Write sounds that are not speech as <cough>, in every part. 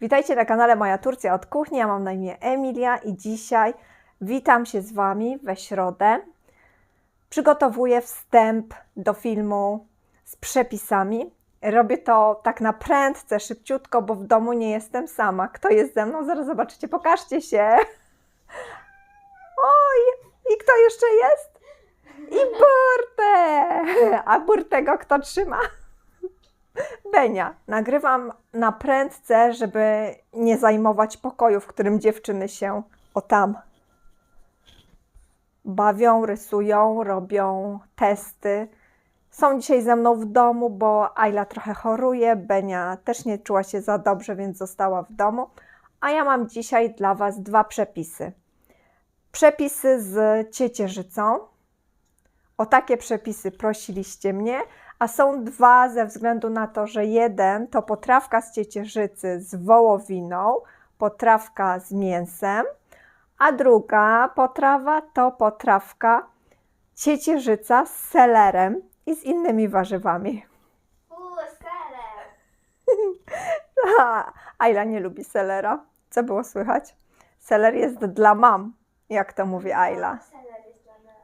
Witajcie na kanale Moja Turcja od Kuchni. Ja mam na imię Emilia i dzisiaj witam się z Wami we środę. Przygotowuję wstęp do filmu z przepisami. Robię to tak na prędce, szybciutko, bo w domu nie jestem sama. Kto jest ze mną? Zaraz zobaczycie, pokażcie się. Oj, i kto jeszcze jest? I Burtę! A Burtego kto trzyma? Benia. Nagrywam na prędce, żeby nie zajmować pokoju, w którym dziewczyny się o tam bawią, rysują, robią testy. Są dzisiaj ze mną w domu, bo Ayla trochę choruje, Benia też nie czuła się za dobrze, więc została w domu. A ja mam dzisiaj dla Was dwa przepisy. Przepisy z ciecierzycą. O takie przepisy prosiliście mnie, a są dwa ze względu na to, że jeden to potrawka z ciecierzycy z wołowiną, potrawka z mięsem, a druga potrawa to potrawka ciecierzyca z selerem i z innymi warzywami. Uuu, seler. <laughs> A, Ayla nie lubi selera. Co było słychać? Seler jest dla mam, jak to mówi Ayla. Seler jest dla nas.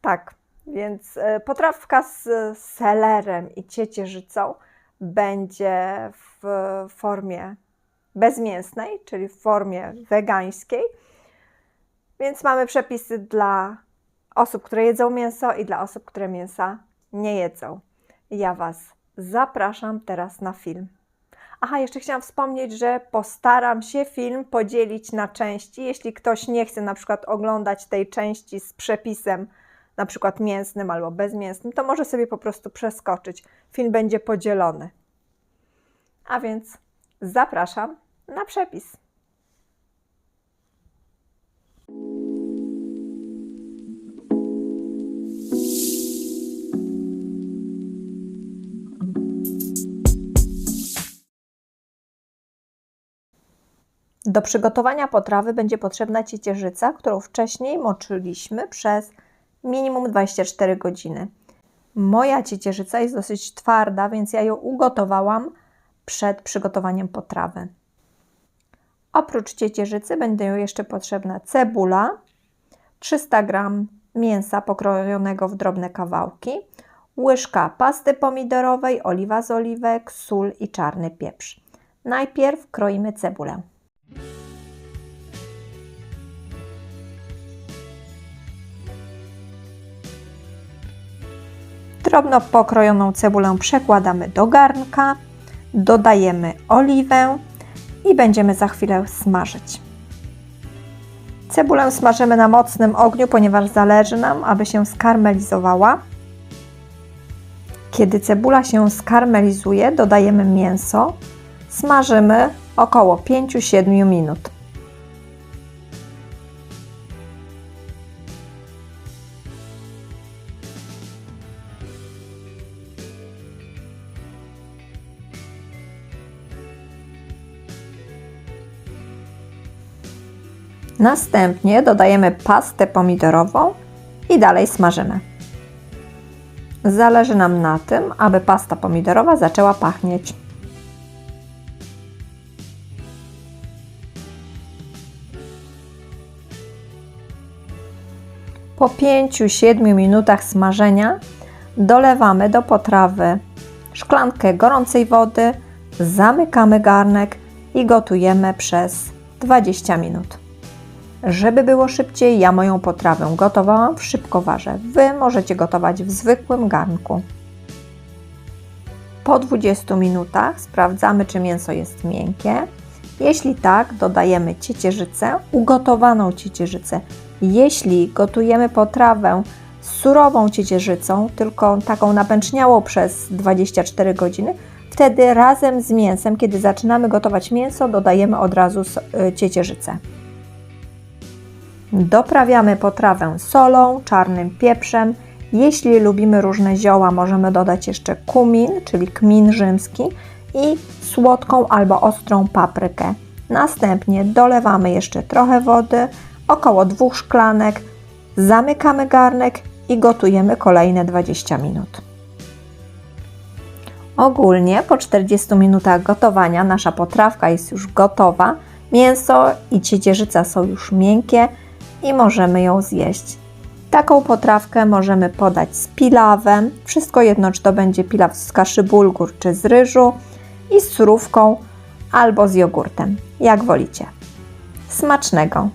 Tak, więc e, potrawka z selerem i ciecierzycą będzie w formie bezmięsnej, czyli w formie wegańskiej. Więc mamy przepisy dla osób, które jedzą mięso i dla osób, które mięsa nie jedzą. Ja Was zapraszam teraz na film. Aha, jeszcze chciałam wspomnieć, że postaram się film podzielić na części. Jeśli ktoś nie chce na przykład oglądać tej części z przepisem, na przykład mięsnym albo bezmięsnym, to może sobie po prostu przeskoczyć. Film będzie podzielony. A więc zapraszam na przepis. Do przygotowania potrawy będzie potrzebna ciecierzyca, którą wcześniej moczyliśmy przez minimum 24 godziny. Moja ciecierzyca jest dosyć twarda, więc ja ją ugotowałam przed przygotowaniem potrawy. Oprócz ciecierzycy będą jeszcze potrzebna cebula, 300 g mięsa pokrojonego w drobne kawałki, łyżka pasty pomidorowej, oliwa z oliwek, sól i czarny pieprz. Najpierw kroimy cebulę. Drobno pokrojoną cebulę przekładamy do garnka, dodajemy oliwę i będziemy za chwilę smażyć. Cebulę smażymy na mocnym ogniu, ponieważ zależy nam, aby się skarmelizowała. Kiedy cebula się skarmelizuje, dodajemy mięso. Smażymy około 5-7 minut. Następnie dodajemy pastę pomidorową i dalej smażymy. Zależy nam na tym, aby pasta pomidorowa zaczęła pachnieć. Po 5-7 minutach smażenia dolewamy do potrawy szklankę gorącej wody, zamykamy garnek i gotujemy przez 20 minut. Żeby było szybciej, ja moją potrawę gotowałam w szybkowarze. Wy możecie gotować w zwykłym garnku. Po 20 minutach sprawdzamy, czy mięso jest miękkie. Jeśli tak, dodajemy ciecierzycę, ugotowaną ciecierzycę. Jeśli gotujemy potrawę z surową ciecierzycą, tylko taką napęczniałą przez 24 godziny, wtedy razem z mięsem, kiedy zaczynamy gotować mięso, dodajemy od razu y, ciecierzycę. Doprawiamy potrawę solą, czarnym pieprzem. Jeśli lubimy różne zioła, możemy dodać jeszcze kumin, czyli kmin rzymski i słodką albo ostrą paprykę. Następnie dolewamy jeszcze trochę wody, około dwóch szklanek, zamykamy garnek i gotujemy kolejne 20 minut. Ogólnie po 40 minutach gotowania nasza potrawka jest już gotowa. Mięso i ciecierzyca są już miękkie i możemy ją zjeść. Taką potrawkę możemy podać z pilawem. Wszystko jedno, czy to będzie pilaw z kaszy bulgur, czy z ryżu i z surówką albo z jogurtem, jak wolicie. Smacznego!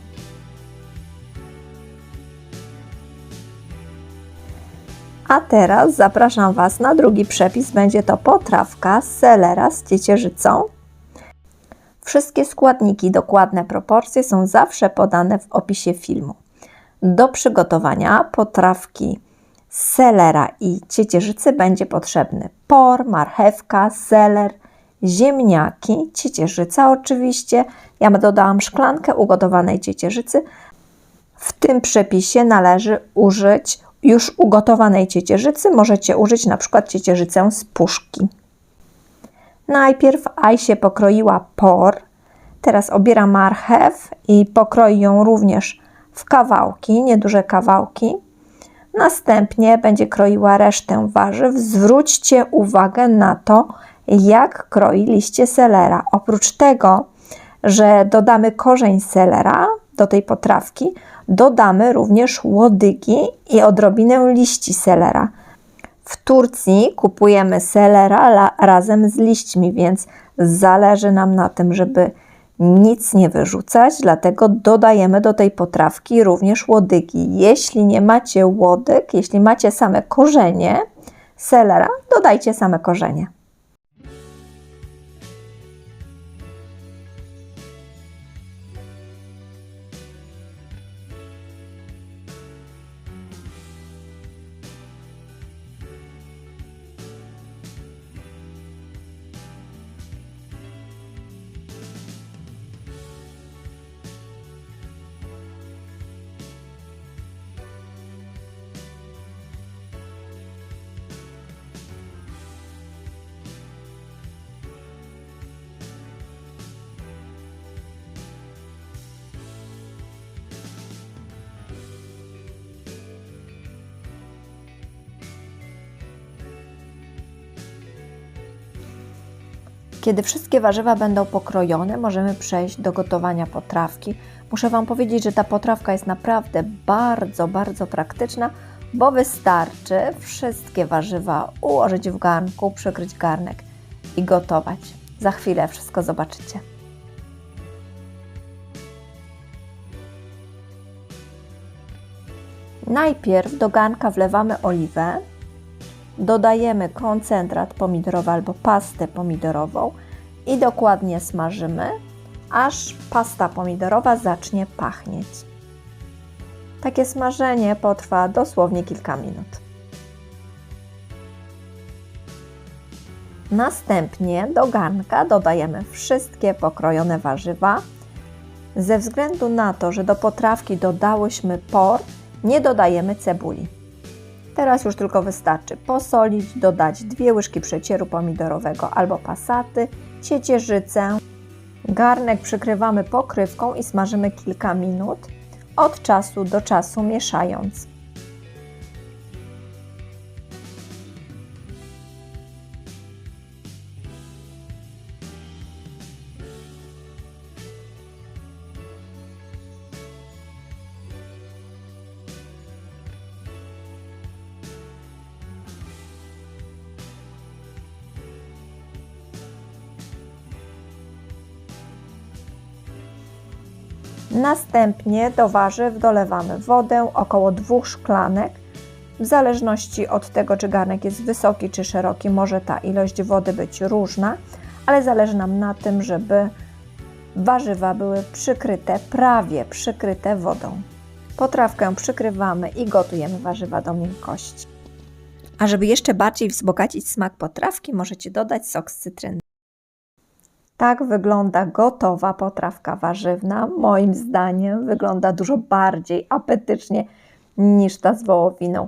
A teraz zapraszam Was na drugi przepis. Będzie to potrawka z selera z ciecierzycą. Wszystkie składniki, dokładne proporcje są zawsze podane w opisie filmu. Do przygotowania potrawki selera i ciecierzycy będzie potrzebny por, marchewka, seler, ziemniaki, ciecierzyca oczywiście. Ja dodałam szklankę ugotowanej ciecierzycy. W tym przepisie należy użyć już ugotowanej ciecierzycy. Możecie użyć na przykład ciecierzycę z puszki. Najpierw Ajsie pokroiła por. Teraz obiera marchew i pokroi ją również w kawałki, nieduże kawałki. Następnie będzie kroiła resztę warzyw. Zwróćcie uwagę na to, jak kroi liście selera. Oprócz tego, że dodamy korzeń selera do tej potrawki, dodamy również łodygi i odrobinę liści selera. W Turcji kupujemy selera razem z liśćmi, więc zależy nam na tym, żeby nic nie wyrzucać, dlatego dodajemy do tej potrawki również łodygi. Jeśli nie macie łodyg, jeśli macie same korzenie selera, dodajcie same korzenie. Kiedy wszystkie warzywa będą pokrojone, możemy przejść do gotowania potrawki. Muszę Wam powiedzieć, że ta potrawka jest naprawdę bardzo, bardzo praktyczna, bo wystarczy wszystkie warzywa ułożyć w garnku, przykryć garnek i gotować. Za chwilę wszystko zobaczycie. Najpierw do garnka wlewamy oliwę, dodajemy koncentrat pomidorowy albo pastę pomidorową i dokładnie smażymy, aż pasta pomidorowa zacznie pachnieć. Takie smażenie potrwa dosłownie kilka minut. Następnie do garnka dodajemy wszystkie pokrojone warzywa. Ze względu na to, że do potrawki dodałyśmy por, nie dodajemy cebuli. Teraz już tylko wystarczy posolić, dodać dwie łyżki przecieru pomidorowego albo pasaty, ciecierzycę. Garnek przykrywamy pokrywką i smażymy kilka minut, od czasu do czasu mieszając. Następnie do warzyw dolewamy wodę, około dwóch szklanek. W zależności od tego, czy garnek jest wysoki czy szeroki, może ta ilość wody być różna, ale zależy nam na tym, żeby warzywa były przykryte, prawie przykryte wodą. Potrawkę przykrywamy i gotujemy warzywa do miękkości. A żeby jeszcze bardziej wzbogacić smak potrawki, możecie dodać sok z cytryny. Tak wygląda gotowa potrawka warzywna. Moim zdaniem wygląda dużo bardziej apetycznie niż ta z wołowiną,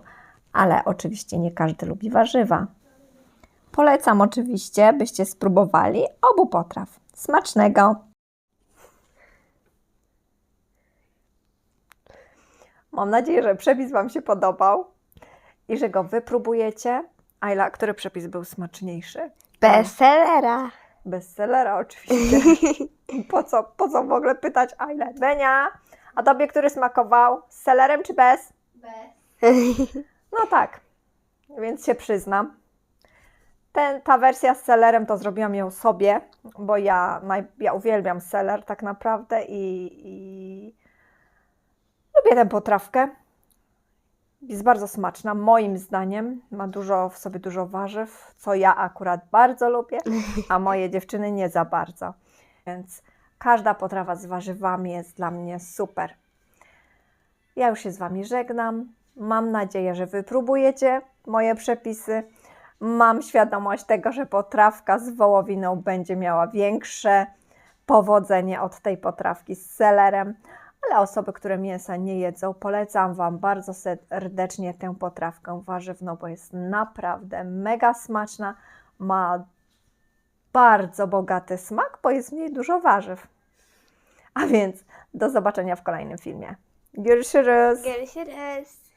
ale oczywiście nie każdy lubi warzywa. Polecam oczywiście, byście spróbowali obu potraw. Smacznego! Mam nadzieję, że przepis Wam się podobał i że go wypróbujecie. Ajla, który przepis był smaczniejszy? Bestselera. Bestsellera oczywiście. <laughs> Po co, po co w ogóle pytać Ajle? Benia, a tobie który smakował? Z selerem czy bez? Bez. No tak, więc się przyznam. Ten, ta wersja z selerem to zrobiłam ją sobie, bo ja, naj, ja uwielbiam seler tak naprawdę i, i lubię tę potrawkę. Jest bardzo smaczna, moim zdaniem. Ma dużo w sobie dużo warzyw, co ja akurat bardzo lubię, a <laughs> moje dziewczyny nie za bardzo. Więc każda potrawa z warzywami jest dla mnie super. Ja już się z Wami żegnam. Mam nadzieję, że Wy próbujecie moje przepisy. Mam świadomość tego, że potrawka z wołowiną będzie miała większe powodzenie od tej potrawki z selerem, ale osoby, które mięsa nie jedzą, polecam Wam bardzo serdecznie tę potrawkę warzywną, bo jest naprawdę mega smaczna. Ma bardzo bogaty smak, bo jest w niej dużo warzyw. A więc do zobaczenia w kolejnym filmie. Görüşürüz. Görüşürüz.